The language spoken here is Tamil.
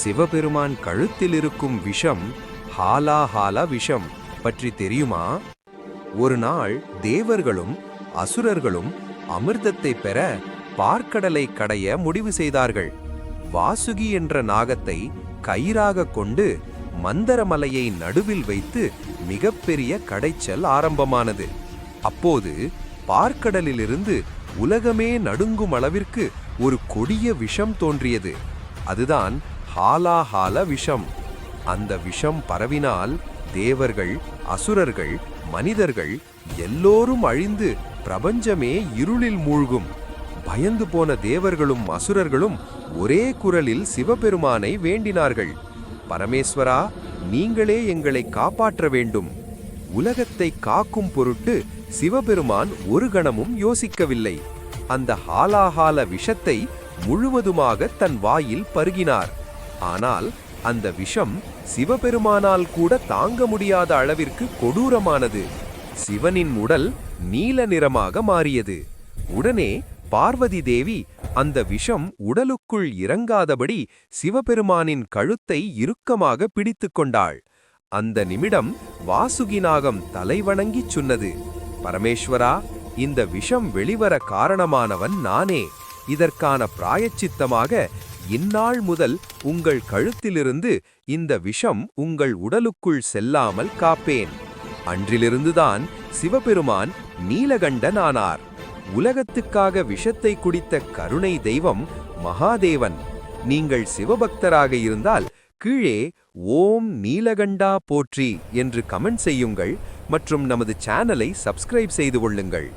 சிவபெருமான் கழுத்தில் இருக்கும் விஷம் ஹாலா ஹாலா விஷம். பற்றி தெரியுமா? ஒரு நாள் தேவர்களும் அசுரர்களும் அமிர்தத்தை பெற பார்க்கடலை கடைய முடிவு செய்தார்கள். வாசுகி என்ற நாகத்தை கயிறாக கொண்டு மந்தரமலையை நடுவில் வைத்து மிகப்பெரிய கடைச்சல் ஆரம்பமானது. அப்போது பார்க்கடலிலிருந்து உலகமே நடுங்கும் அளவிற்கு ஒரு கொடிய விஷம் தோன்றியது. அதுதான் ஹாலாஹால விஷம். அந்த விஷம் பரவினால் தேவர்கள் அசுரர்கள் மனிதர்கள் எல்லோரும் அழிந்து பிரபஞ்சமே இருளில் மூழ்கும். பயந்து போன தேவர்களும் அசுரர்களும் ஒரே குரலில் சிவபெருமானை வேண்டினார்கள். பரமேஸ்வரா நீங்களே எங்களை காப்பாற்ற வேண்டும். உலகத்தை காக்கும் பொருட்டு சிவபெருமான் ஒரு கணமும் யோசிக்கவில்லை. அந்த ஹாலாஹால விஷத்தை முழுவதுமாக தன் வாயில் பருகினார். ஆனால் அந்த விஷம் சிவபெருமானால் கூட தாங்க முடியாத அளவிற்கு கொடூரமானது. சிவனின் உடல் நீல நிறமாக மாறியது. உடனே பார்வதி தேவி அந்த விஷம் உடலுக்குள் இறங்காதபடி சிவபெருமானின் கழுத்தை இறுக்கமாக பிடித்து கொண்டாள். அந்த நிமிடம் வாசுகி நாகம் தலைவணங்கிச் சொன்னது. பரமேஸ்வரா இந்த விஷம் வெளிவர காரணமானவன் நானே. இதற்கான பிராயச்சித்தமாக இந்நாள் முதல் உங்கள் கழுத்திலிருந்து இந்த விஷம் உங்கள் உடலுக்குள் செல்லாமல் காப்பேன். அன்றிலிருந்துதான் சிவபெருமான் நீலகண்டன் ஆனார். உலகத்துக்காக விஷத்தை குடித்த கருணை தெய்வம் மகாதேவன். நீங்கள் சிவபக்தராக இருந்தால் கீழே ஓம் நீலகண்டா போற்றி என்று கமெண்ட் செய்யுங்கள் மற்றும் நமது சேனலை சப்ஸ்கிரைப் செய்து கொள்ளுங்கள்.